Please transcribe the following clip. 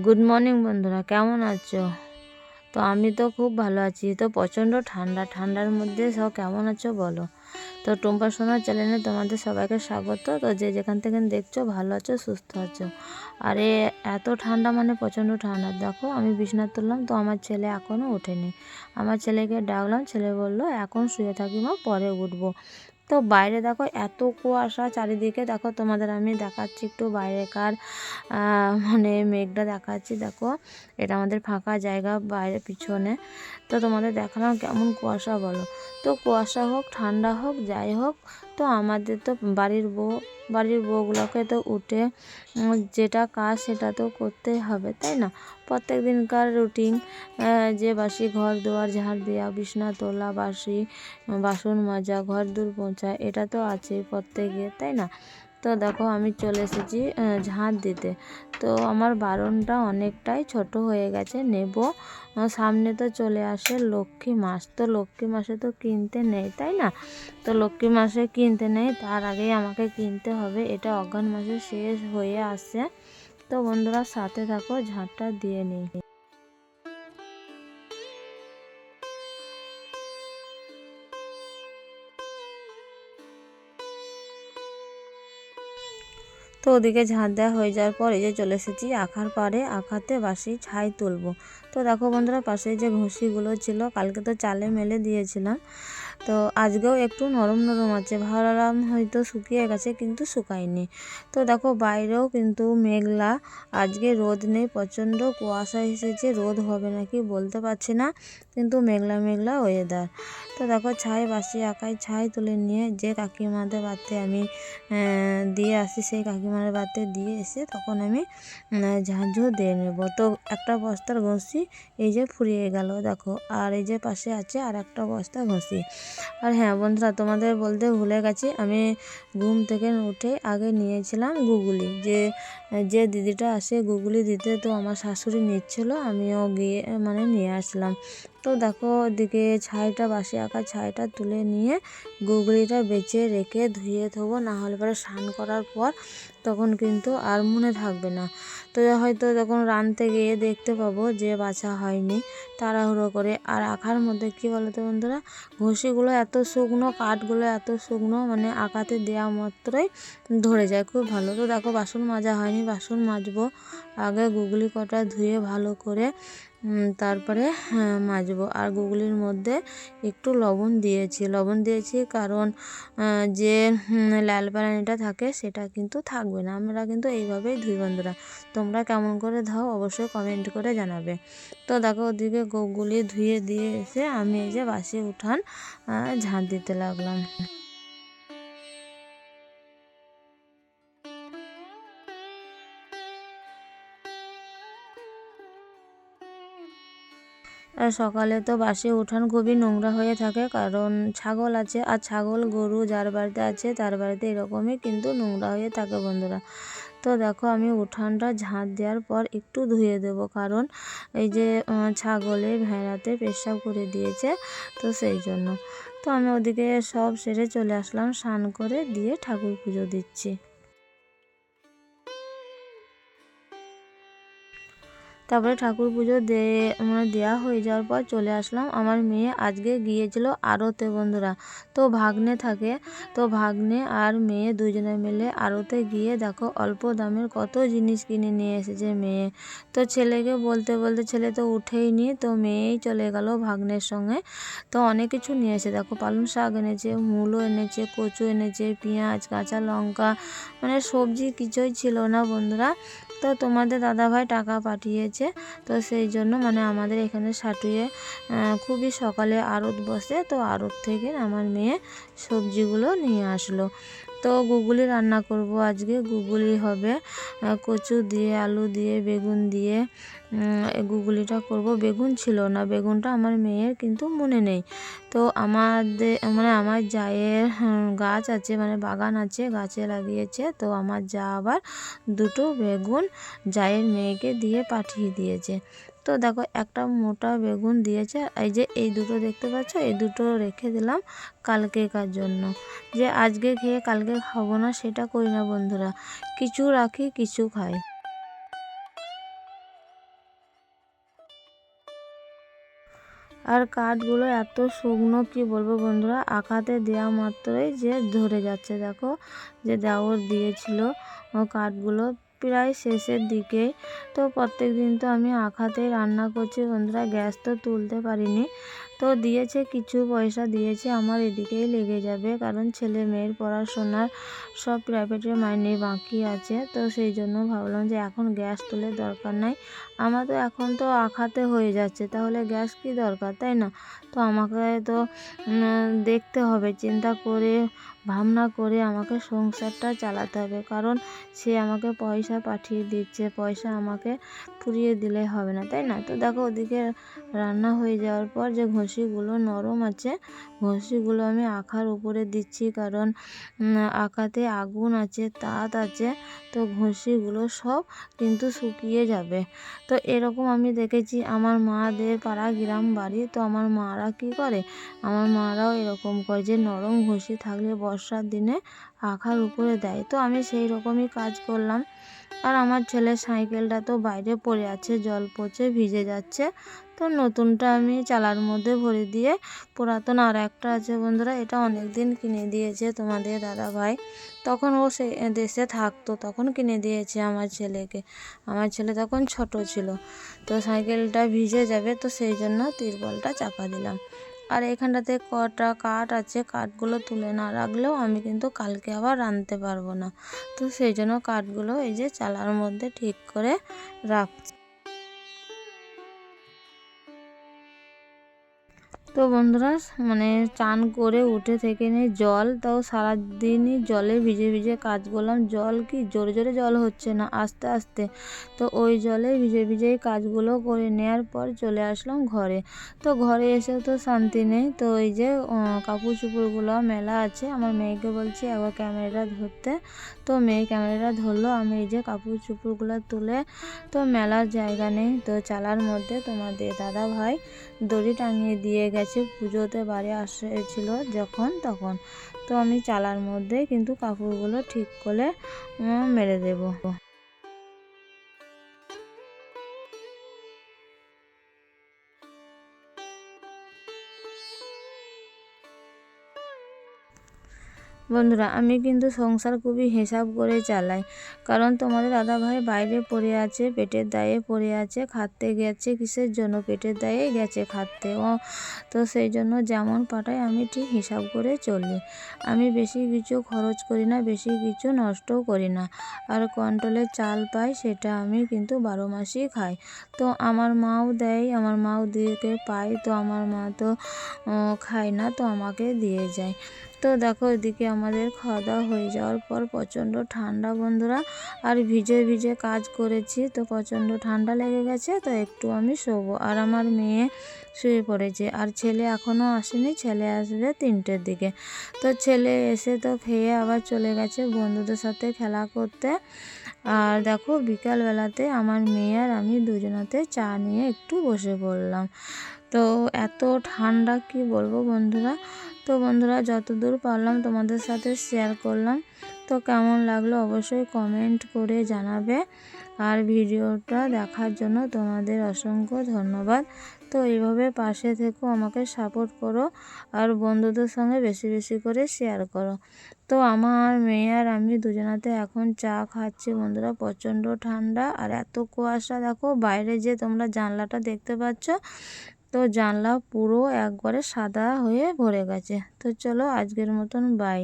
Good morning বন্ধুরা। কেমন আছো? তো আমি তো খুব ভালো আছি। তো প্রচণ্ড ঠান্ডা। ঠান্ডার মধ্যে সব কেমন আছো বলো? তো টুম্পা সোনার চ্যানেলে তোমাদের সবাইকে স্বাগত। তো যে যেখান থেকে দেখছ, ভালো আছো, সুস্থ আছো? আর, এত ঠান্ডা মানে প্রচণ্ড ঠান্ডা। দেখো, আমি বিছনা তুললাম, তো আমার ছেলে এখনও ওঠেনি। আমার ছেলেকে ডাকলাম, ছেলে বলল, এখন শুয়ে থাকি মা, পরে উঠবো। তো বাইরে দেখো এত কুয়াশা, চারিদিকে দেখো তোমাদের আমি দেখাচ্ছি একটু বাইরেকার মানে মেঘটা দেখাচ্ছি দেখো। এটা আমাদের ফাঁকা জায়গা বাইরে পিছনে। তো তোমাদের দেখালাম কেমন কুয়াশা বলো। তো কুয়াশা হোক, ঠান্ডা হোক, যাই হোক তো আমাদের তো বাড়ির বউ, বাড়ির বউগুলোকে তো উঠে যেটা কাজ সেটা তো করতেই হবে, তাই না? প্রত্যেক দিনকার রুটিন যে বাসি ঘর দুয়ার, ঝাড় দেওয়া বিছনা তোলা, বাসি, বাসন মাজা, ঘর দূর পৌঁছা এটা তো আছে প্রত্যেকের, তাই না? তো দেখো আমি চলে এসেছি ঝাঁট দিতে। তো আমার বারণটা অনেকটাই ছোট হয়ে গেছে, নেব। সামনে তো চলে আসে লক্ষ্মী মাস। তো লক্ষ্মী মাসে তো কিনতে নেই, তাই না? তো লক্ষ্মী মাসে কিনতে নেই, তার আগেই আমাকে কিনতে হবে। এটা অজ্ঞান মাসে শেষ হয়ে আসছে। তো বন্ধুরা, সাথে থাকো, ঝাঁটটা দিয়ে নিই। তো ওদিকে ঝাঁট দেওয়া হয়ে যাওয়ার পর এই যে চলে এসেছি আঁকার পারে আঁকাতে বাসি ছাই তুলবো। তো দেখো বন্ধুরা পাশে যে ঘষিগুলো ছিল, কালকে তো চালে মেলে দিয়েছিলাম। তো আজকেও একটু নরম নরম আছে। ভাবলাম হয়তো শুকিয়ে গেছে কিন্তু শুকায়নি। তো দেখো বাইরেও কিন্তু মেঘলা। আজকে রোদ নেই, প্রচণ্ড কুয়াশা এসেছে, রোদ হবে নাকি বলতে পারছি না, কিন্তু মেঘলা মেঘলা ওয়েদার তো দেখো ছাই বাসি আঁকায় ছাই তুলে নিয়ে যে কাকিমাদের বাড়িতে আমি দিয়ে আসি, সেই কাকিমাদের বাড়িতে দিয়ে এসে তখন আমি ঝাঁঝু দিয়ে নেব। তো একটা বস্তার ঘষি এই যে ফুরিয়ে গেল, দেখো। আর এই যে পাশে আছে আর একটা বস্তা ঘষি। আর হ্যাঁ বন্ধুরা, তোমাদের বলতে ভুলে গেছি, আমি ঘুম থেকে উঠে আগে নিয়েছিলাম গুগলি। যে যে দিদিটা আসে গুগলি দিতে, তো আমার শাশুড়ি নিচ্ছিল, আমিও গিয়ে মানে নিয়ে আসলাম। তো দেখো, ওদিকে ছাইটা বাসি আঁকা ছাইটা তুলে নিয়ে গুগলিটা বেঁচে রেখে ধুয়ে থবো না হলে পরে স্নান করার পর তখন কিন্তু আর মনে থাকবে না। তো হয়তো যখন রানতে গিয়ে দেখতে পাবো যে বাছা হয়নি তাড়াহুড়ো করে। আর আঁকার মধ্যে কী বলতো বন্ধুরা? ঘষিগুলো এত শুকনো, কাঠগুলো এত শুকনো মানে আঁকাতে দেওয়া মাত্রই ধরে যায়, খুব ভালো। তো দেখো, বাসন মাজা হয়নি, বাসন মাজবো। আগে গুগলি কটা ধুয়ে ভালো করে তারপরে হ্যাঁ, মাজবো। আর গুগলির মধ্যে একটু লবণ দিয়েছি। লবণ দিয়েছি কারণ যে লাল পালানিটা থাকে সেটা কিন্তু থাকবে না। আমরা কিন্তু এইভাবেই ধুই বন্ধুরা। তোমরা কেমন করে ধাও অবশ্যই কমেন্ট করে জানাবে। তো দেখো ওদিকে গুগলি ধুয়ে দিয়ে এসে আমি এই যে বাসি উঠান ঝাঁট দিতে লাগলাম। সকালে তো বাসি উঠান খুবই নোংরা হয়ে থাকে, কারণ ছাগল আছে। আর ছাগল, গরু যার বাড়িতে আছে, তার বাড়িতে এরকমই কিন্তু নোংরা হয়ে থাকে বন্ধুরা। তো দেখো আমি উঠানটা ঝাঁট দেওয়ার পর একটু ধুয়ে দেব, কারণ এই যে ছাগলে ভেড়াতে পেশাব করে দিয়েছে তো সেই জন্য। তো আমি ওদিকে সব সেরে চলে আসলাম, স্নান করে দিয়ে ঠাকুর পুজো দিচ্ছি। তারপরে ঠাকুর পুজো দিয়ে মানে দেওয়া হয়ে যাওয়ার পর চলে আসলাম। আমার মেয়ে আজকে গিয়েছিল আড়তে বন্ধুরা। তো ভাগ্নে থাকে। তো ভাগ্নে আর মেয়ে দুজনে মিলে আড়তে গিয়ে দেখো অল্প দামের কত জিনিস কিনে নিয়ে এসেছে মেয়ে। তো ছেলেকে বলতে বলতে ছেলে তো উঠেই নি তো মেয়েই চলে গেল ভাগ্নের সঙ্গে। তো অনেক কিছু নিয়ে এসে দেখো পালং শাক এনেছে, মূলো এনেছে, কচু এনেছে, পেঁয়াজ, কাঁচা লঙ্কা মানে সবজি কিছুই ছিল না বন্ধুরা। তো তোমাদের দাদাভাই টাকা পাঠিয়েছে। তো সেই জন্য মানে আমাদের এখানে সাটুয়ে খুবই সকালে আড়ত বসে, তো আড়ত থেকে আমার মেয়ে সবজিগুলো নিয়ে আসলো। তো গুগলি রান্না করব আজকে। গুগলি হবে কচু দিয়ে, আলু দিয়ে, বেগুন দিয়ে। গুগলিটা করব। বেগুন ছিল না, বেগুনটা আমার মেয়ের কিন্তু মনে নেই। তো আমাদের মানে আমার জায়ের গাছ আছে মানে বাগান আছে, গাছে লাগিয়েছে। তো আমার যা আবার দুটো বেগুন জায়ের মেয়েকে দিয়ে পাঠিয়ে দিয়েছে। তো দেখো, একটা মোটা বেগুন দিয়েছে। এই যে এই দুটো দেখতে পাচ্ছ? এই দুটো রেখে দিলাম কালকেকার জন্য। যে আজকে খেয়ে কালকে খাব না, সেটা করি না বন্ধুরা। কিছু রাখি, কিছু খাই। আর কাঠগুলো এত শুকনো, কি বলব বন্ধুরা? আঘাতে দেওয়া মাত্রই যে ধরে যাচ্ছে। দেখো, যে দেওয়ার দিয়েছিল কাঠগুলো। প্রায় শেষের দিকে। তো প্রত্যেক দিন তো আমি আখাতেই রান্না করছি, বন্ধুরা। গ্যাস তো তুলতে পারিনি। তো দিয়েছে, কিছু পয়সা দিয়েছে, আমার এদিকেই লেগে যাবে। কারণ ছেলে মেয়ের পড়াশোনার সব প্রাইভেটের মাইনে বাকি আছে। তো সেই জন্য ভাবলাম যে এখন গ্যাস তুলে দরকার নাই। আমার তো এখন তো আখাতে হয়ে যাচ্ছে, তাহলে গ্যাস কি দরকার, তাই না? তো আমাকে তো দেখতে হবে। চিন্তা করে ভাবনা করে আমাকে সংসারটা চালাতে হবে। কারণ সে আমাকে পয়সা পাঠিয়ে দিচ্ছে, পয়সা আমাকে পুড়িয়ে দিলে হবে না, তাই না? তো দেখো ওদিকে রান্না হয়ে যাওয়ার পর যে ঘষিগুলো নরম আছে, ঘষিগুলো আমি আখার উপরে দিচ্ছি। কারণ আখাতে আগুন আছে, তাত আছে, তো ঘষিগুলো সব কিন্তু শুকিয়ে যাবে। তো এরকম আমি দেখেছি। আমার মাদের পাড়া গ্রাম বাড়ি, তো আমার মারা কি করে? আমার মারাও এরকম করে যে নরম ঘষি থাকলে বর্ষার দিনে আখার উপরে দেয়। তো আমি সেই রকমই কাজ করলাম। আর আমার ছেলের সাইকেলটা তো বাইরে পড়ে আছে, জল পচে ভিজে যাচ্ছে। তো নতুনটা আমি চালার মধ্যে ভরে দিয়ে পুরাতন আর একটা আছে বন্ধুরা, এটা অনেক দিন কিনে দিয়েছে তোমাদের দাদা ভাই তখন ও সে দেশে থাকতো, তখন কিনে দিয়েছে আমার ছেলেকে। আমার ছেলে তখন ছোট ছিল। তো সাইকেলটা ভিজে যাবে, তো সেই জন্য তিরপলটা চাপা দিলাম। আর এখানটাতে কটা কাঠ আছে, কাঠগুলো তুলে না রাখলেও আমি কিন্তু কালকে আবার রাঁধতে পারব না। তো সেই জন্য কাঠগুলো এই যে চালার মধ্যে ঠিক করে রাখছি। তো বন্ধুরা মানে চান করে উঠে থেকে নিয়ে জল, তাও সারাদিনই জলে ভিজে ভিজে কাজ করলাম। জল কি? জোরে জোরে জল হচ্ছে না, আস্তে আস্তে। তো ওই জলে ভিজে ভিজেই কাজগুলো করে নেওয়ার পর চলে আসলাম ঘরে। তো ঘরে এসেও তো শান্তি নেই। তো ওই যে কাপড় চুপড়গুলো মেলা আছে। আমার মেয়েকে বলছি একবার ক্যামেরাটা ধরতে। তো মেয়ে ক্যামেরাটা ধরলো, আমি এই যে কাপড় চুপড়গুলো তুলে, তো মেলার জায়গা নেই। তো চালার মধ্যে তোমাদের দাদা ভাই দড়ি টাঙিয়ে দিয়ে গেছে পুজোতে বাড়ি আসেছিল যখন, তখন। তো আমি চালার মধ্যে কিন্তু কাপড়গুলো ঠিক করে মেরে দেবো। বন্ধুরা, আমি কিন্তু সংসার খুবই হিসাব করে চালাই। কারণ তোমাদের দাদা ভাই বাইরে পড়ে আছে, পেটের দায়ে পড়ে আছে, খাটতে গেছে, কিসের জন্য পেটের দায়ে গেছে খাটতে? ও, তো সেই জন্য যেমন পাঠাই আমি ঠিক হিসাব করে চলি। আমি বেশি কিছু খরচ করি না, বেশি কিছু নষ্টও করি না। আর কন্ট্রোলের চাল পাই, সেটা আমি কিন্তু বারো মাসই খাই। তো আমার মাও দেয়, আমার মাও দিয়ে পাই তো আমার মা তো খায় না, তো আমাকে দিয়ে যায়। তো দেখো এদিকে আমাদের খাওয়া দাওয়া হয়ে যাওয়ার পর প্রচণ্ড ঠান্ডা বন্ধুরা। আর ভিজে ভিজে কাজ করেছি তো প্রচণ্ড ঠান্ডা লেগে গেছে তো একটু আমি শোবো। আর আমার মেয়ে শুয়ে পড়েছে আর ছেলে এখনও আসেনি, ছেলে আসবে তিনটের দিকে। তো ছেলে এসে তো খেয়ে আবার চলে গেছে বন্ধুদের সাথে খেলা করতে। আর দেখো বিকালবেলাতে আমার মেয়ে আর আমি দুজনাতে চা নিয়ে একটু বসে পড়লাম। তো এত ঠান্ডা কি বলব বন্ধুরা? তো বন্ধুরা, যতদূর পারলাম তোমাদের সাথে শেয়ার করলাম। তো কেমন লাগল অবশ্যই কমেন্ট করে জানাবে। আর ভিডিওটা দেখার জন্য তোমাদের অসংখ্য ধন্যবাদ। তো এইভাবে পাশে থেকেও আমাকে সাপোর্ট করো আর বন্ধুদের সঙ্গে বেশি বেশি করে শেয়ার করো। তো আমার মেয়ে আর আমি দুজনাতে এখন চা খাচ্ছি বন্ধুরা, প্রচণ্ড ঠান্ডা। আর এত কুয়াশা, দেখো বাইরে যে তোমরা জানলাটা দেখতে পাচ্ছ তো জানলা পুরো একবারে সাদা হয়ে ভরে গেছে। তো চলো আজকের মতন বাই